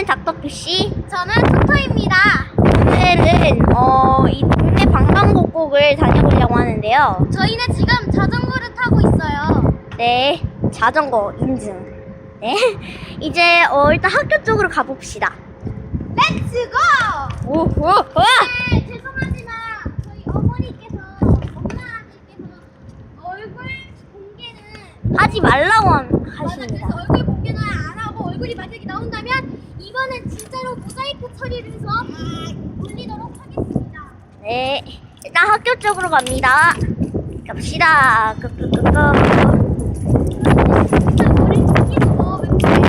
저는 닥터피쉬. 저는 토토입니다. 오늘은 어, 이 동네 방방곡곡을 다녀보려고 하는데요. 저희는 지금 자전거를 타고 있어요. 네, 자전거 인증. 네, 이제 어, 일단 학교 쪽으로 가봅시다. 렛츠 고! 오, 오, 와! 네, 죄송하지만 저희 어머니께서 엄마께서 얼굴 공개는 하지 말라고 한- 맞아 하십니다. 그래서 얼굴 공개는 안 얼굴이 만약에 나온다면 이번엔 진짜로 모자이크 처리를 해서 올리도록 하겠습니다. 네, 일단 학교 쪽으로 갑니다. 갑시다. 거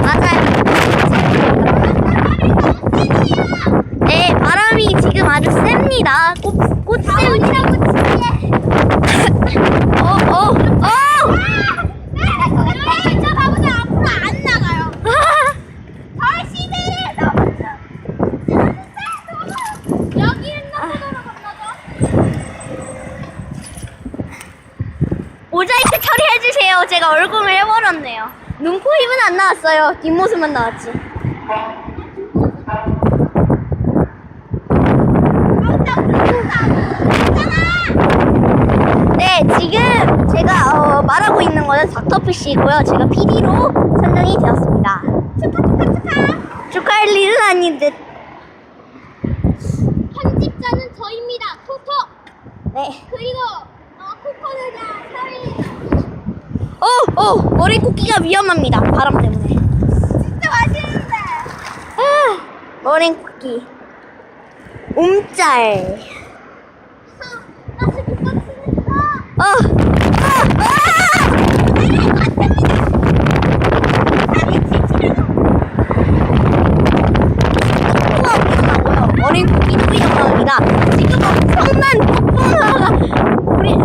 맞아요. 네, 바람이 지금 아주 셉니다. 꽃, 꽃 셉니다. 어, 어, 어! 네, 저 바보들 앞으로 안 나가요. 다시는 여기는 나보도록 건너죠. 모자이크 처리해주세요. 제가 얼굴을 해버렸네요. 눈, 코, 입은 안 나왔어요. 뒷모습만 나왔지. 네, 지금 제가 어, 말하고 있는 거는 닥터피쉬이고요. 제가 PD로 선정이 되었습니다. 축하, 축하, 축하. 축하할 일은 아닌 듯. 편집자는 저입니다. 토토. 네. 그리고 어, 사위. 어, 어, 머리 꽂기가 위험합니다. 바람 때문에. 진짜 맛있는데. 아, 머리 꽂기. 움짤. 어, 어, 아! 지금 엄청난 폭풍우가 우리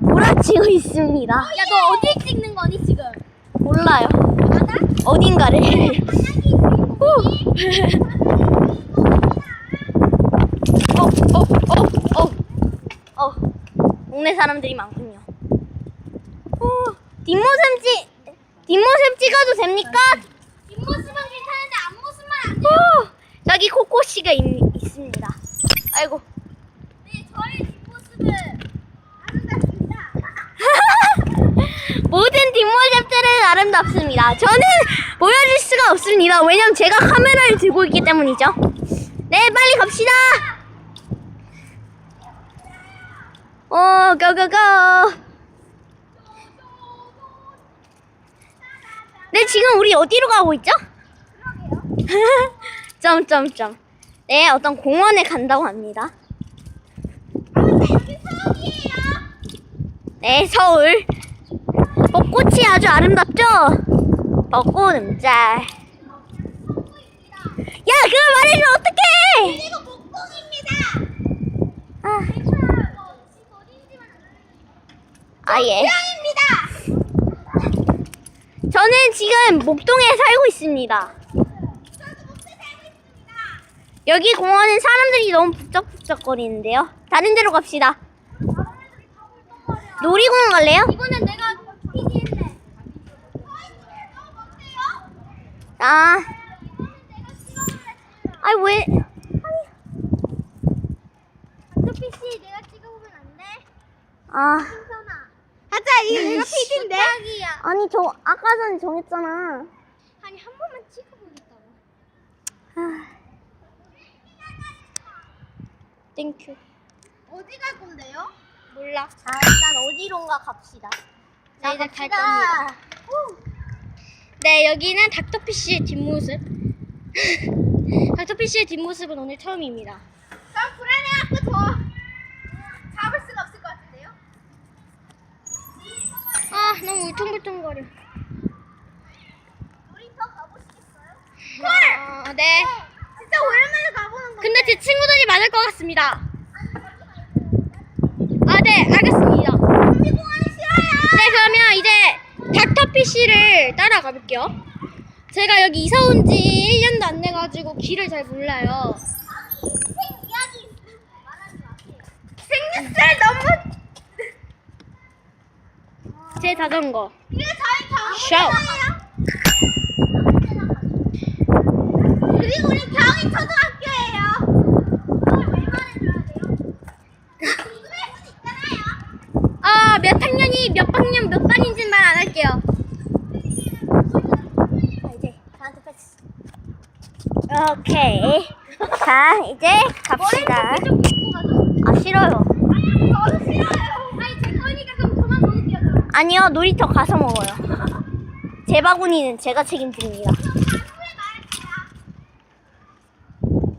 몰아치고 있습니다. 야, 너 어디? 몰라요. 어딘가를. 후. 어, 어, 어, 어. 어, 동네 사람들이 많군요. 어, 뒷모습 찍, 뒷모습 찍어도 됩니까? 뒷모습은 괜찮은데 앞모습만 안 돼요. 어, 저기 코코씨가 있, 있습니다. 아이고. 네, 저희 뒷모습은 아름답습니다. 모든 뒷모습들은 아름답습니다. 저는 보여줄 수가 없습니다. 왜냐면 제가 카메라를 들고 있기 때문이죠. 네, 빨리 갑시다. 어, 고고고. 네, 지금 우리 어디로 가고 있죠? 점점점. 네, 어떤 공원에 간다고 합니다. 네, 서울. 벚꽃이 아주 아름답죠? 벚꽃 음짤. 야, 그걸 말해주면 어떡해! 그리고. 아, 알려주세요. 아, 예. 고양입니다. 저는 지금 목동에 살고 있습니다. 여기 공원은 사람들이 너무 북적북적거리는데요. 다른 데로 갑시다. 놀이공원 갈래요? 이거는 내가 PD인데. 너무 못해요? 아. 아이, 왜. 닥터피씨 내가 찍어보면 안 돼? 아. 하자 내가 PD인데. 부탁이야. 아니, 저, 아까 전에 정했잖아. 아니 한 번만 찍어보겠다고. 아. 땡큐. 어디 갈 건데요? 몰라. 아, 일단 어디론가 갑시다. 자, 네, 이제 갈. 겁니다. 네, 여기는 닥터피쉬의 뒷모습. 닥터피쉬의 뒷모습은 오늘 처음입니다. 전 불안해갖고 더 잡을 수가 없을 것 같은데요? 아, 너무 울퉁불퉁거려. 더 가보시겠어요? 아, 네. 진짜 오랜만에 가보는 건데. 근데 제 친구들이 많을 것 같습니다. 아, 네, 알겠습니다. 네, 그러면 이제 닥터피쉬를 따라가 볼게요. 제가 여기 이사 온 지 1년도 안 돼가지고 길을 잘 몰라요. 생 이야기 말하지 마세요. 생일살 너무. 제 자전거. 이게 저희 샤워. 경험이에요. 그리고 초등학교예요. 그걸 왜 말해줘야 돼요? 궁금할 수 있잖아요. 아, 몇 학년이 몇 학년 몇 반인지는 말 안 할게요. 자, 이제 저한테 패스. 오케이. 자, 이제 갑시다. 아, 싫어요. 아니. 아니요, 놀이터 가서 먹어요. 제 바구니는 제가 책임집니다.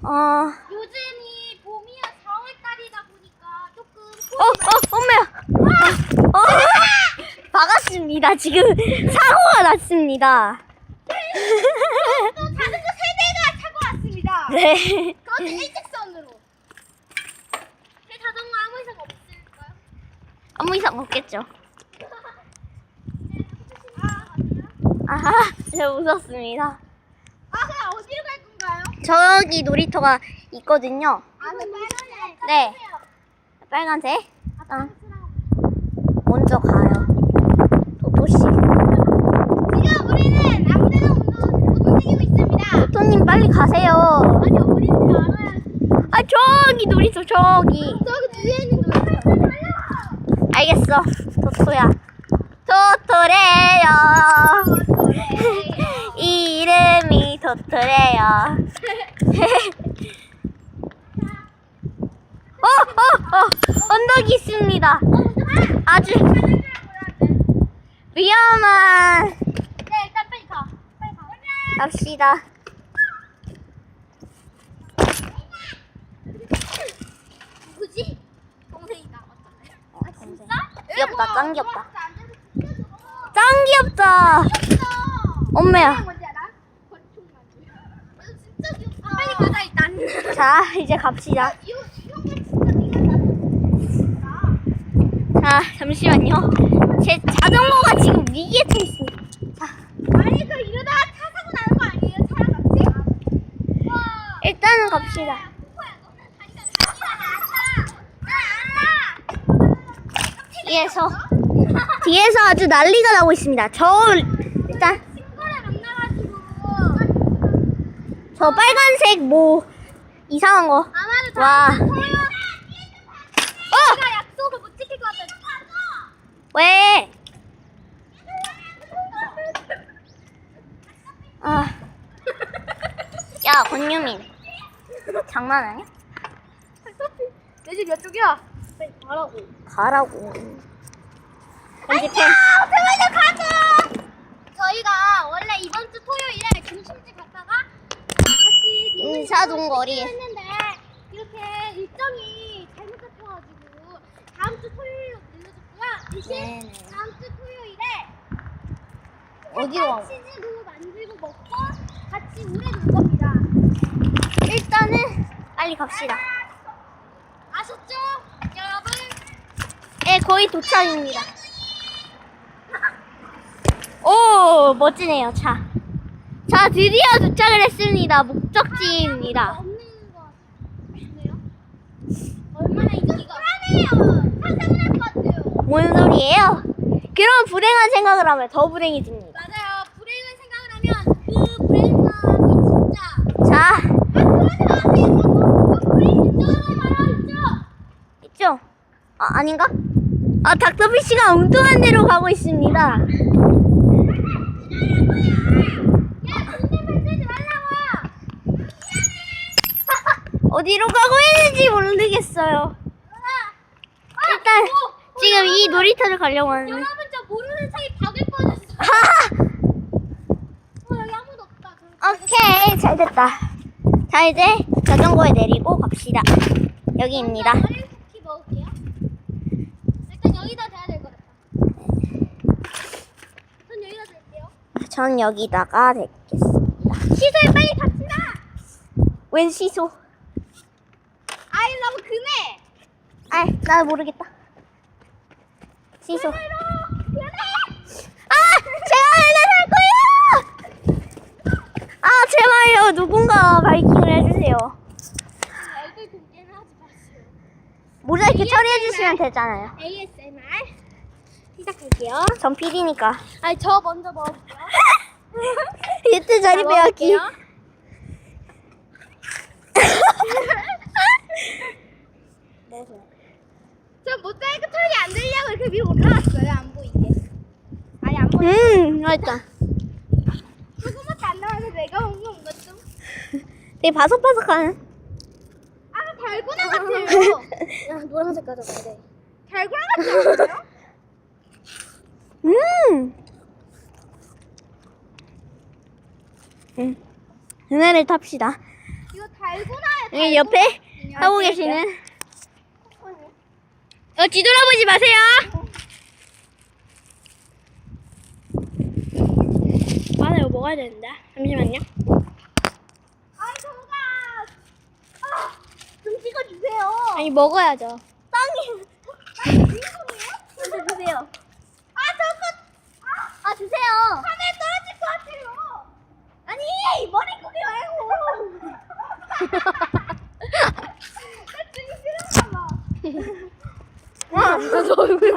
어, 요즘이 봄이야 4월달이다 보니까 조금 어, 어, 엄마야. 어, 박았습니다. 지금 사고가 났습니다. 또 자전거 세대가 타고 왔습니다. 네. 그것도 일직선으로. 제 자전거 아무 이상 없을까요? 아무 이상 없겠죠. 아, 저 웃었습니다. 아, 그냥 어디로 갈 건가요? 저기 놀이터가 있거든요. 아, 그 빨간색. 네. 빨간색. 아, 먼저 가요. 도토씨. 지금 우리는 아무데나 못, 못 움직이고 있습니다. 도토님 빨리 가세요. 아니, 어딘지 알아야지. 아, 저기 놀이터, 저기. 저기 뒤에 있는 노래. 알겠어. 도토야. 도토래요. 이름이 도토래요. 어, 어, 어, 언덕이 있습니다. 아주 위험한. 네, 일단 빨리 가. 빨리 가. 갑시다. 누구지? 동생이다. 어떤데? 아, 진짜? 귀엽다, 짱 귀엽다. 짱 귀엽다. 엄마야. 빨리 가자 일단. 자, 이제 갑시다. 이거 이런 게 진짜 네가 나. 자, 잠시만요. 제 자전거가 지금 위기에 처해 있습니다. 자, 아니 그 이러다가 차 사고 나는 거 아니에요? 차랑 같이? 와. 일단은 갑시다. 코코야, 너는 다리가 다리가 안 나. 뒤에서 뒤에서 아주 난리가 나고 있습니다. 저 일단 저 빨간색 뭐 이상한 거. 아마도 와. 어! 내가 약속을 못 지킬 것 같아. 왜? 아. 야, 권유민. 장난 아니야? 내 집 몇 쪽이야? 빨리 가라고. 가라고. 편집해. 그만좀 가자. 저희가 원래 이번 주 토요일에 중심지 갔다가 같이 인사동거리. 했는데 이렇게 일정이 잘못 잡혀가지고 다음 주 토요일로 늘려줬고요. 대신 네네. 다음 주 토요일에 어디로 가? 치즈도 만들고 먹고 같이 오래 놀 겁니다. 일단은 빨리 갑시다. 아셨죠, 여러분? 네, 거의 도착입니다. 오, 멋지네요, 차. 자, 드디어 도착을 했습니다. 목적지입니다. 같네요. 얼마나 이거 불안해요. 사상을 할것 같아요. 뭔 소리예요? 그런 불행한 생각을 하면 더 불행해집니다. 맞아요. 불행을 생각을 하면 그 불행함이 진짜. 자, 아, 그러지 마세요. 그 불행 있잖아요. 말하죠. 있죠? 아, 아닌가? 아, 닥터피쉬가 엉뚱한 데로 가고 있습니다. 말라고. 어디로 가고 있는지 모르겠어요. 아, 일단, 어, 지금 이 놀이터를 가려고 하는데. 여러분 저 모르는 사이 빠졌어. 하하! 어, 여기 아무도 없다. 오케이, 잘 됐다. 자, 이제 자전거에 내리고 갑시다. 여기입니다. 머리 쿠키 먹을게요. 일단 여기다 대야 될 것 같아. 전 여기다 될게요. 전 여기다가 댔겠습니다. 시소에 빨리 갑시다. 웬 시소? I love 그네. 아, 나 모르겠다. 시소. 아, 제가 알려줄 거예요! 아, 제발요. 누군가 바이킹을 해주세요. 얼굴 공개는 하지 마세요. 모자이크 처리해 주시면 되잖아요. ASMR 시작할게요. 전 PD니까. 아니 저 먼저 먹어볼게요. 이때 자리 빼앗기. 저 모자이크 털이 안 들려고 이렇게 위로 올라왔어요. 안 보이게. 아니 안 보이. 음, 맛있다. 조금밖에 안 나와서 내가 먹는 것 좀. 되게 바삭바삭하네. 아 달고나 같아요. 야, 노란색 가져가야 돼. 달고나 같지 않아요? 음. 음. 은혜를 탑시다. 이거 달고나예요. 여기 옆에 하고 계시는. 어, 뒤돌아보지 마세요. 아, 이거 먹어야 되는데. 잠시만요. 아 저가. 아, 좀 찍어주세요. 아니, 먹어야죠. 땅이. 땅이 주인공이에요? 먼저 주세요. 아 저거. 아, 아, 주세요. 하늘 떨어질 것 같아요. 아니, 머리고기 말고. 나